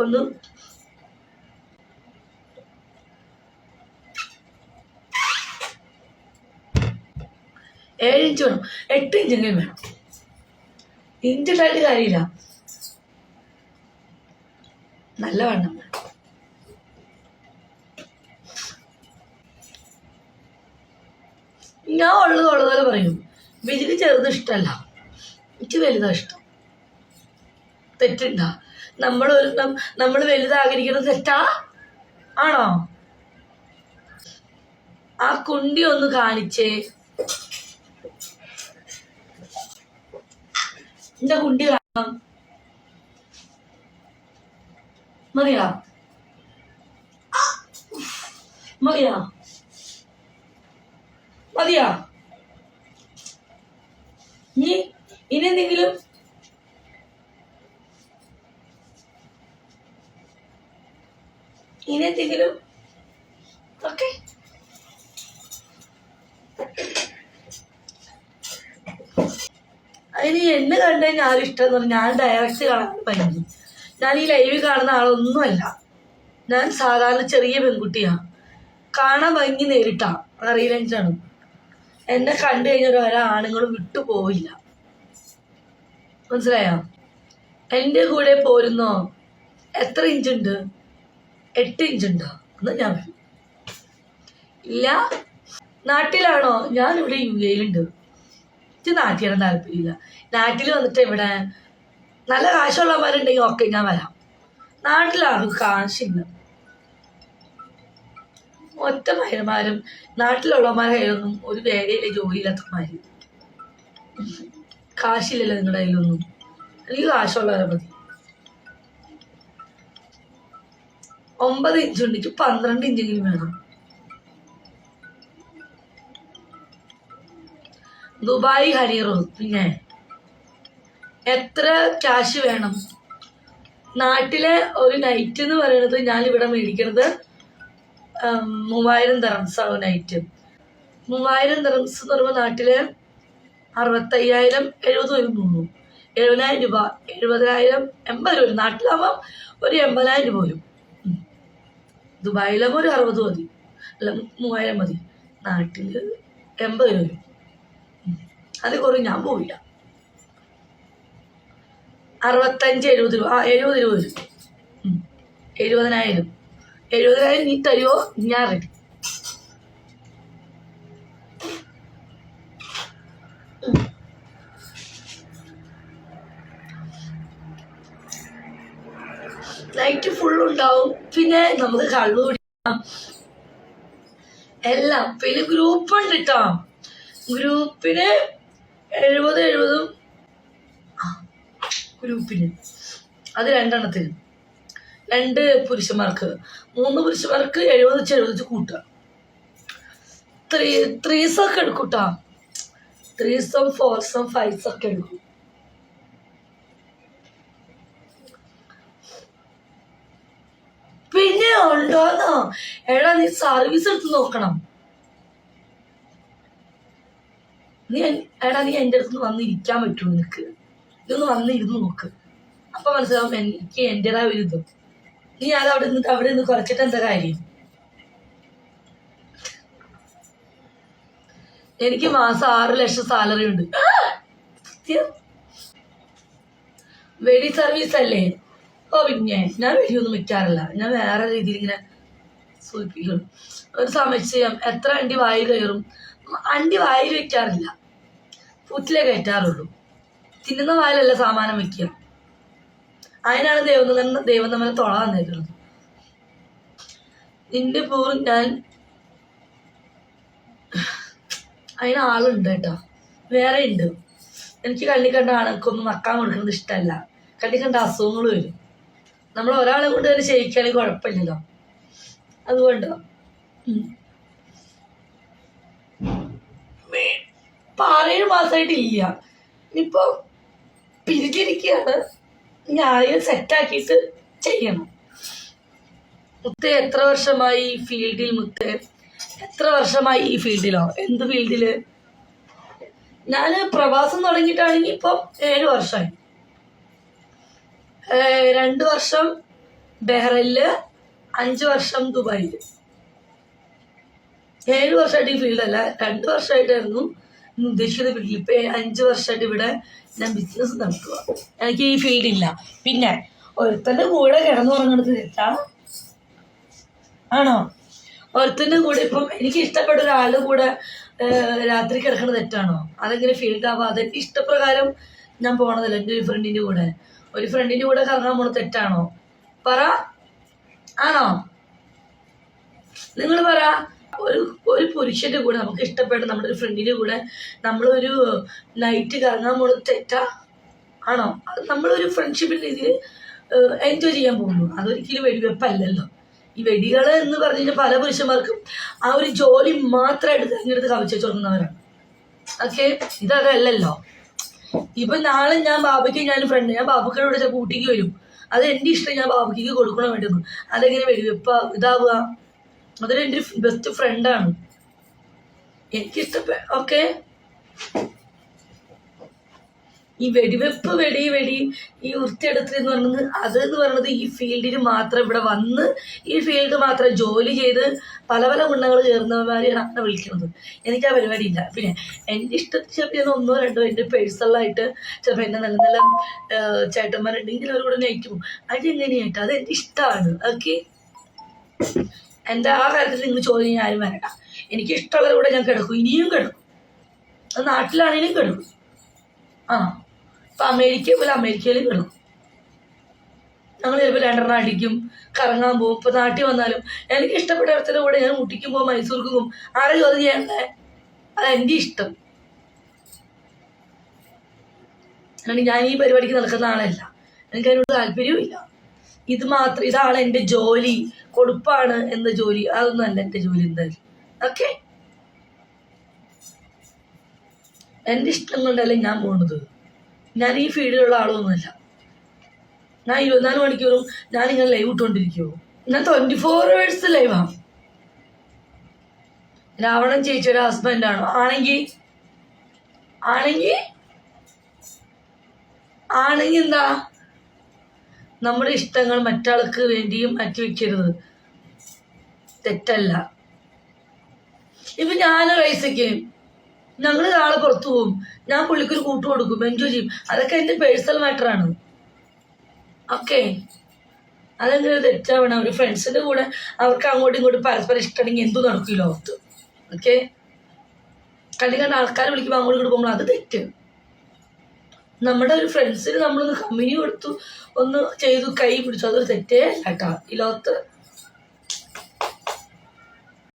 ഒന്ന് ഏഴ് ഇഞ്ച് വേണം. എട്ട് ഇഞ്ചെങ്കിലും വേണം. ഇഞ്ച് ഉണ്ടായിട്ട് കാര്യമില്ല. നല്ല വണ്ണം വേണം. ഞാൻ ഉള്ളത് ഉള്ളതുപോലെ പറയും. വിജിക്ക് ചെറുത് ഇഷ്ടമല്ല. എനിക്ക് വലുതാ ഇഷ്ടം. തെറ്റുണ്ടാ. നമ്മൾ ഒരു നമ്മൾ വലുതാഗ്രഹിക്കുന്നത് തെറ്റാ? ആണോ? ആ കുണ്ടി ഒന്ന് കാണിച്ചേ. എന്റെ കുണ്ടി കാണാം മതിയാ മതിയാ മതിയാ ഇനി ഇനി എന്തെങ്കിലും ഇനി എന്തെങ്കിലും ഓക്കെ അതിന് എന്നെ കണ്ടു കഴിഞ്ഞാൽ ഇഷ്ടം എന്ന് പറഞ്ഞാൽ ഞാൻ ഡയറക്റ്റ് കാണാൻ പറ്റി ഞാൻ ഈ ലൈവ് കാണുന്ന ആളൊന്നുമല്ല. ഞാൻ സാധാരണ ചെറിയ പെൺകുട്ടിയാണ് കാണാൻ ഭംഗി നേരിട്ടാണ്. അറിയില്ലെന്നു എന്നെ കണ്ടു കഴിഞ്ഞാൽ ഒരു ആണുങ്ങളും വിട്ടു പോവില്ല. മനസ്സിലായോ? എന്റെ കൂടെ പോരുന്നോ? എത്ര ഇഞ്ചുണ്ട് എട്ട് ഇഞ്ചുണ്ടോ എന്ന് ഞാൻ. ഇല്ല. നാട്ടിലാണോ? ഞാൻ ഇവിടെ യു എയിലുണ്ട് എനിക്ക് നാട്ടിലാണ് താല്പര്യമില്ല. നാട്ടിൽ വന്നിട്ട് ഇവിടെ നല്ല കാശുള്ളവന്മാരുണ്ടെങ്കിൽ ഓക്കെ ഞാൻ വരാം. നാട്ടിലാണ് കാശില്ല ഒറ്റ മയന്മാരും നാട്ടിലുള്ളവന്മാരായാലൊന്നും ഒരു വേലയിലെ ജോലിയില്ലാത്തമാര് കാശില്ലല്ലോ നിങ്ങളുടെ കയ്യിലൊന്നും. എനിക്ക് കാശുള്ളവരെ മതി. ഒമ്പത് ഇഞ്ച് ഉണ്ടെങ്കിൽ പന്ത്രണ്ട് ഇഞ്ചെങ്കിലും വേണം. ദുബായ് ഹരീറോ പിന്നെ എത്ര ക്യാഷ് വേണം? നാട്ടിലെ ഒരു നൈറ്റ് എന്ന് പറയുന്നത് ഞാൻ ഇവിടെ മേടിക്കുന്നത് മൂവായിരം ദറംസ് ആവും നൈറ്റ് മൂവായിരം ദറംസ് എന്ന് പറയുമ്പോൾ നാട്ടിലെ അറുപത്തയ്യായിരം എഴുപത് വരും തോന്നുന്നു എഴുപതിനായിരം രൂപ എഴുപതിനായിരം എൺപത് രൂപ നാട്ടിലാകുമ്പോൾ ഒരു എൺപതിനായിരം രൂപ വരും. ഉം. ദുബായിലാകുമ്പോൾ ഒരു അറുപത് മതി. അല്ല മൂവായിരം മതി. നാട്ടിൽ എൺപത് രൂപ. അത് കുറേ ഞാൻ പോവില്ല. അറുപത്തഞ്ച് എഴുപത് രൂപ. ആ എഴുപത് രൂപ വരും. എഴുപതിനായിരം. എഴുപതിനായിരം നീ തരുമോ ഞാൻ റെഡി പിന്നെ നമുക്ക് കള്ളു കുടിക്കാം എല്ലാം. പിന്നെ ഗ്രൂപ്പ് ഉണ്ട് കേട്ടോ ഗ്രൂപ്പിന് എഴുപത് എഴുപതും. ഗ്രൂപ്പിന് അത് രണ്ടെണ്ണത്തിന്. രണ്ട് പുരുഷന്മാർക്ക്. മൂന്ന് പുരുഷന്മാർക്ക് എഴുപത് വെച്ച് എഴുപത് വെച്ച് കൂട്ടുക. ത്രീ ത്രീസൊക്കെ എടുക്കൂട്ടാ ത്രീസും ഫോർസം ഫൈവ്സ് ഒക്കെ എടുക്കും പിന്നെ ഉണ്ടോന്നോ? എടാ നീ സർവീസ് എടുത്ത് നോക്കണം. നീ എടാ നീ എന്റെ അടുത്ത് വന്ന് ഇരിക്കാൻ പറ്റുമോ നിനക്ക്? ഇതൊന്ന് വന്ന് ഇരുന്ന് നോക്ക്. അപ്പൊ മനസ്സിലാവും എനിക്ക് എന്റെതായ ഒരു ഇതും. നീ അത് അവിടെ നിന്ന് അവിടെ നിന്ന് കുറച്ചിട്ട് എന്താ കാര്യം? എനിക്ക് മാസം ആറ് ലക്ഷം സാലറി ഉണ്ട്. വെഡി സർവീസ് അല്ലേ? ഓ പിന്നെ ഞാൻ വെടിയൊന്നും വെക്കാറില്ല ഞാൻ വേറെ രീതിയിൽ ഇങ്ങനെ സൂചിപ്പിക്കും. ഒരു സമയം എത്ര അണ്ടി വായി കയറും? അണ്ടി വായിൽ വെക്കാറില്ല. പൂറ്റിലേ കയറ്റാറുള്ളൂ. തിന്നുന്ന വായിലല്ല സാമാനം വെക്കുക. അതിനാണ് ദൈവം തന്നെ ദൈവം നമ്മളെ തൊള തന്നേക്കുന്നത് നിന്റെ പൂർ ഞാൻ അതിന് ആളുണ്ട് കേട്ടോ. വേറെ ഉണ്ട് എനിക്ക് കണ്ണി കണ്ട ഒന്നും നക്കാൻ കൊടുക്കുന്നത് ഇഷ്ടമല്ല. കണ്ണി അസുഖങ്ങൾ വരും. നമ്മൾ ഒരാളെ കൊണ്ട് തന്നെ ചെയ്യിക്കുകയാണെങ്കിൽ കുഴപ്പമില്ലല്ലോ. അതുകൊണ്ട്? പാറേഴ് ഇപ്പൊ മാസമായിട്ട് ഇല്ല ഇനിയിപ്പോ പിരിഞ്ഞിരിക്കുകയാണ്. ഞാൻ സെറ്റാക്കിയിട്ട് ചെയ്യണം. മുത്തേ എത്ര വർഷമായി ഈ ഫീൽഡിൽ മുത്തേ? എത്ര വർഷമായി ഈ ഫീൽഡിലോ? എന്ത് ഫീൽഡിൽ? ഞാൻ പ്രവാസം തുടങ്ങിയിട്ടാണെങ്കിൽ ഇപ്പം ഏഴ് വർഷമായി. രണ്ട് വർഷം ബഹ്റൈനിൽ അഞ്ച് വർഷം ദുബായിൽ ഏഴ് വർഷമായിട്ട് ഈ ഫീൽഡല്ല രണ്ട് വർഷമായിട്ടായിരുന്നു ഉദ്ദേശിച്ചത് ഫീൽഡിൽ ഇപ്പൊ അഞ്ച് വർഷമായിട്ട് ഇവിടെ ഞാൻ ബിസിനസ് നടത്തുക എനിക്ക് ഈ ഫീൽഡ് ഇല്ല. പിന്നെ ഒരുത്തന്റെ കൂടെ കിടന്നുറങ്ങണത് തെറ്റാ? ആണോ? ഒരുത്തന്റെ കൂടെ ഇപ്പം എനിക്ക് ഇഷ്ടപ്പെട്ട ഒരാളുടെ കൂടെ രാത്രി കിടക്കണത് തെറ്റാണോ? അതെങ്ങനെ ഫീൽഡ് ആവാം അതെനിക്ക് ഇഷ്ടപ്രകാരം ഞാൻ പോണതല്ല എന്റെ ഒരു ഫ്രണ്ടിന്റെ കൂടെ? ഒരു ഫ്രണ്ടിന്റെ കൂടെ കറങ്ങാൻ പോണത് തെറ്റാണോ? പറ. ആണോ? നിങ്ങൾ പറ. ഒരു ഒരു പുരുഷന്റെ കൂടെ നമുക്ക് ഇഷ്ടപ്പെട്ട നമ്മുടെ ഒരു ഫ്രണ്ടിന്റെ കൂടെ നമ്മളൊരു നൈറ്റ് കറങ്ങാൻ പോണത് തെറ്റാ? ആണോ? അത് നമ്മളൊരു ഫ്രണ്ട്ഷിപ്പിന്റെ രീതിയിൽ എൻജോയ് ചെയ്യാൻ പോകുന്നു. അതൊരിക്കലും വെടിവെപ്പല്ലല്ലോ. ഈ വെടികൾ എന്ന് പറഞ്ഞു കഴിഞ്ഞാൽ പല പുരുഷന്മാർക്കും ആ ഒരു ജോലി മാത്രമായിട്ട് തിരഞ്ഞെടുത്ത് കവച്ചു തുടങ്ങുന്നവരാണ് ഓക്കെ ഇതല്ലല്ലോ ഇപ്പൊ നാളെ ഞാൻ ബാബയ്ക്ക് ഞാൻ ഫ്രണ്ട് ഞാൻ ബാബുക്കയുടെ കൂടെ ചിലപ്പോൾ ഊട്ടിക്ക് വരും. അത് എന്റെ ഇഷ്ടം ഞാൻ ബാബയ്ക്ക് കൊടുക്കണം വേണ്ടത്. അതെങ്ങനെ വരും? ഇപ്പൊ ഇതാവുക. അതൊരു എന്റെ ബെസ്റ്റ് ഫ്രണ്ടാണ് എനിക്കിഷ്ടപ്പെ ഓക്കെ ഈ വെടിവെപ്പ് വെടി വെടി ഈ വൃത്തിയെടുത്ത് എന്ന് പറയുന്നത് അത് എന്ന് പറയുന്നത് ഈ ഫീൽഡിൽ മാത്രം ഇവിടെ വന്ന് ഈ ഫീൽഡ് മാത്രം ജോലി ചെയ്ത് പല പല ഗുണങ്ങൾ ചേർന്നവരെയാണ് അങ്ങനെ വിളിക്കുന്നത്. എനിക്ക് ആ പരിപാടി ഇല്ല പിന്നെ എന്റെ ഇഷ്ടത്തിൽ ചിലപ്പോൾ ഞാൻ ഒന്നോ രണ്ടോ എന്റെ പേഴ്സണലായിട്ട് ചിലപ്പോൾ എന്റെ നല്ല നല്ല ചേട്ടന്മാരുണ്ടെങ്കിൽ അവർ കൂടെ നയിക്കും അതെങ്ങനെയായിട്ട്? അത് എന്റെ ഇഷ്ടമാണ്. ഓക്കെ? എന്റെ ആ കാര്യത്തിൽ നിങ്ങൾ ചോദ്യം ഞാനും ആരും വേണ്ട എനിക്ക് ഇഷ്ടമുള്ളവരുടെ കൂടെ ഞാൻ കിടക്കും. ഇനിയും കിടക്കും. അത് നാട്ടിലാണെങ്കിലും കിടക്കും. ആ. ഇപ്പൊ അമേരിക്ക പോലെ അമേരിക്കയിലും കിടക്കും. ഞങ്ങൾ ചിലപ്പോൾ രണ്ടെണ്ണം അടിക്കും കറങ്ങാൻ പോകും ഇപ്പൊ നാട്ടിൽ വന്നാലും. എനിക്ക് ഇഷ്ടപ്പെട്ട ഇടത്തിന്റെ കൂടെ ഞാൻ ഊട്ടിക്കും പോകും മൈസൂർക്കും പോകും. ആരെയും അത് ചെയ്യണ്ടേ? അത് എന്റെ ഇഷ്ടം. അല്ലെങ്കിൽ ഞാൻ ഈ പരിപാടിക്ക് നടക്കുന്ന ആളല്ല. എനിക്ക് അതിനോട് താല്പര്യവും ഇല്ല. ഇത് മാത്രം ഇതാണ് എന്റെ ജോലി. കൊടുപ്പാണ് എന്ന ജോലി. അതൊന്നും അല്ല എന്റെ ജോലി എന്തായാലും. ഓക്കെ എന്റെ ഇഷ്ടം കൊണ്ടല്ല ഞാൻ പോകുന്നത്. ഞാൻ ഈ ഫീൽഡിലുള്ള ആളൊന്നുമല്ല. ഞാൻ ഇരുപത്തിനാല് മണിക്കൂറും ഞാൻ ഇങ്ങനെ ലൈവ് ഇട്ടുകൊണ്ടിരിക്കുമോ ഞാൻ ട്വന്റി ഫോർ അവേഴ്സ് ലൈവാണ് രാവണൻ ചേച്ചിയുടെ ഹസ്ബൻഡാണോ ആണെങ്കിൽ ആണെങ്കിൽ ആണെങ്കിൽ എന്താ? നമ്മുടെ ഇഷ്ടങ്ങൾ മറ്റാൾക്ക് വേണ്ടിയും മാറ്റി വെക്കരുത്. തെറ്റല്ല. ഇപ്പൊ ഞാൻ വയസ്സൊക്കെ ഞങ്ങൾ നാളെ പുറത്തു പോകും ഞാൻ പുള്ളിക്കൊരു കൂട്ടു കൊടുക്കും. എൻജോയ് ചെയ്യും. അതൊക്കെ എന്റെ പേഴ്സണൽ മാറ്ററാണ് ഓക്കെ. അതെങ്ങനെ തെറ്റാവണം. ഒരു ഫ്രണ്ട്സിന്റെ കൂടെ അവർക്ക് അങ്ങോട്ടും ഇങ്ങോട്ടും പരസ്പരം ഇഷ്ടമാണെങ്കിൽ എന്തു നടക്കും ഈ ലോകത്ത്. ഓക്കെ? കണ്ടി കണ്ട ആൾക്കാരെ വിളിക്കുമ്പോൾ അങ്ങോട്ട് ഇങ്ങോട്ട് പോകുമ്പോൾ അത് തെറ്റ്. നമ്മുടെ ഒരു ഫ്രണ്ട്സിന് നമ്മളൊന്ന് കമ്പനി കൊടുത്തു ഒന്ന് ചെയ്തു കൈ പിടിച്ചു. അതൊരു തെറ്റേ കേട്ടോ. ഈ ലോകത്ത്